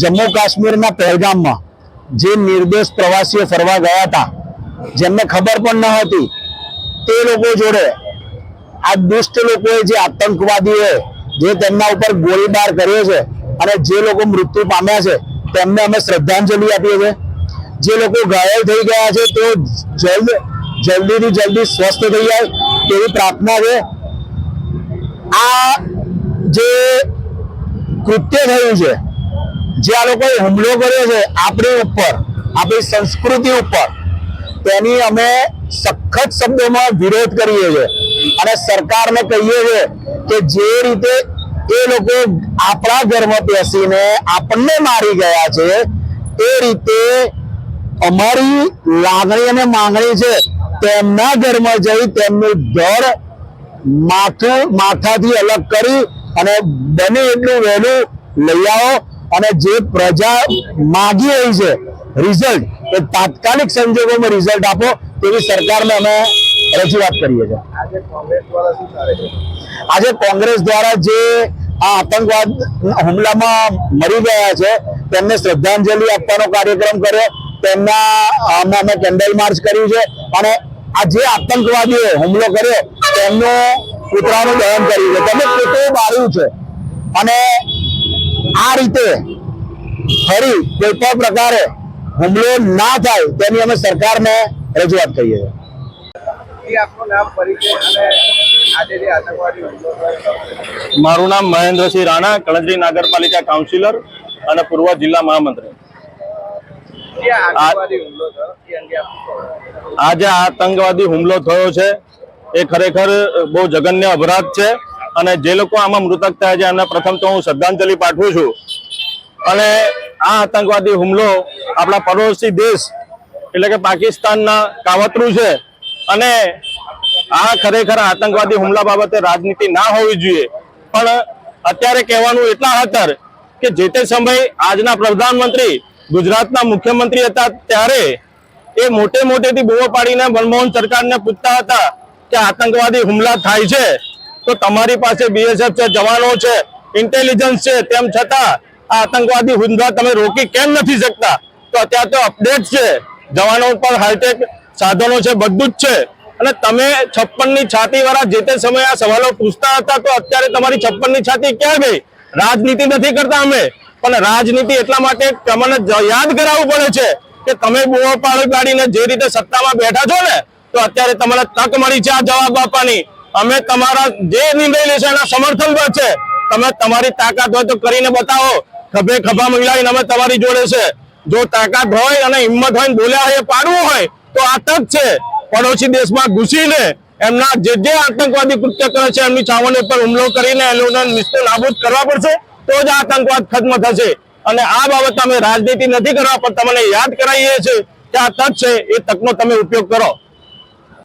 જમ્મુ કાશ્મીરના પહેલગામમાં જે નિર્દોષ પ્રવાસીઓ ફરવા ગયા હતા, જેમને ખબર પણ ન હતી, તે લોકો જોડે આ દુષ્ટ લોકોએ જે આતંકવાદીઓએ જે તેમના ઉપર ગોળીબાર કર્યો છે અને જે લોકો મૃત્યુ પામ્યા છે, તેમને અમે શ્રદ્ધાંજલિ આપીએ છીએ. જે લોકો ઘાયલ થઈ ગયા છે, તેઓ જલ્દ, જલ્દીથી જલ્દી સ્વસ્થ થઈ જાય તેવી પ્રાર્થના છે. આ જે કૃત્ય થયું છે, જે આ લોકોએ હુમલો કર્યો છે આપણી ઉપર, આપણી સંસ્કૃતિ ઉપર, તેની અમે સખત શબ્દોમાં વિરોધ કરીએ છીએ. અને સરકારને કહીએ છીએ કે જે રીતે એ લોકો આપણા ઘરમાં બેસીને આપણને મારી ગયા છે, એ રીતે અમારી લાગણી અને માંગણી છે, તેમના ઘરમાં જઈ તેમનું ઘર માથું, માથાથી અલગ કરી અને બને એટલું વહેલું લઈ આવો. અને જે પ્રજા માગી રહી છે રિઝલ્ટ એ તાત્કાલિક સંજોગોમાં રિઝલ્ટ આપો તેવી સરકારને અમે રજૂઆત કરીએ છીએ. આજે કોંગ્રેસ દ્વારા જે આ આતંકવાદ હુમલામાં મરી ગયા છે તેમને શ્રદ્ધાંજલિ આપવાનો કાર્યક્રમ કર્યો. તેમના અમે અમે કેન્ડલ માર્ચ કર્યું છે. અને આ જે આતંકવાદીઓ હુમલો કર્યો તેમનું કૂતરાનું દહન કર્યું છે. તમે પોતે બાળ્યું છે. અને આ રીતે ફરી કોઈ પણ પ્રકારે હુમલો ના થાય તેની અમે સરકારને રજૂઆત કરીએ છીએ. નામ પરિચય અને આજે જે આતંકવાદી હુમલો થયો મારું નામ મહેન્દ્રસિંહ રાણા કણજરી નગરપાલિકા કાઉન્સિલર અને પૂર્વ જિલ્લા મહામંત્રી. જે આતંકવાદી હુમલો થયો એ અંગે આપનું શું કહેવું? આ જે આતંકવાદી હુમલો થયો છે. એ ખરેખર બહુ જઘન્ય અપરાધ છે. અને જે લોકો આમાં મૃતક થયા છે, એમને પ્રથમ તો હું શ્રદ્ધાંજલિ પાઠવું છું. અને આ આતંકવાદી હુમલો આપણા પડોશી દેશ, એટલે કે પાકિસ્તાનના કાવતરું છે. અને આ ખરેખર આતંકવાદી હુમલા બાબતે રાજનીતિ ના હોવી જોઈએ. પણ અત્યારે કહેવાનું એટલા હતર કે જે તે સમયે આજના પ્રધાનમંત્રી, ગુજરાતના મુખ્યમંત્રી હતા ત્યારે એ મોટે મોટેથી બૂમો પાડીને મનમોહન સરકારને પૂછતા હતા કે આતંકવાદી હુમલા થાય છે, તો તમારી પાસે બીએસએફ છે, જવાનો છે ઇન્ટેલિજન્સ છે, તેમ છતાં આ આતંકવાદી હુમલા તમે રોકી કેમ નથી શકતા? તો અત્યારે તો અપડેટ છે. જવાનો પર હાઈટેક સાધનો છે, બધું જ છે. અને તમે છપ્પનની છાતી વાળા જે તે સમયે આ સવાલો પૂછતા હતા, તો અત્યારે તમારી છપ્પનની છાતી ક્યાં ગઈ? રાજનીતિ નથી કરતા અમે. પણ રાજનીતિ એટલા માટે તમને યાદ કરાવવું પડે છે કે તમે બોવા પાડી પાડીને જે રીતે સત્તામાં બેઠા છો ને તો અત્યારે તમારે તક મળી છે આ જવાબ આપવાની. અમે તમારા જે નિર્ણય લેશો એના સમર્થન પર છે. તમે તમારી તાકાત હોય તો કરીને બતાવો. ખભે ખભા મિલાવીને અમે તમારી જોડે છે. જો તાકાત હોય અને હિંમત હોય બોલ્યા હોય પાડવું હોય, તો આ તક છે. પડોશી દેશમાં ઘૂસીને એમના જે જે આતંકવાદી કૃત્ય કરે છે, એમની છાવણી પર હુમલો કરીને એનું નિસ્તો નાબૂદ કરવા પડશે, તો જ આતંકવાદ ખત્મ થશે. અને આ બાબત અમે રાજનીતિ નથી કરવા, પણ તમને યાદ કરાવીએ છીએ કે આ તક છે, એ તકનો તમે ઉપયોગ કરો.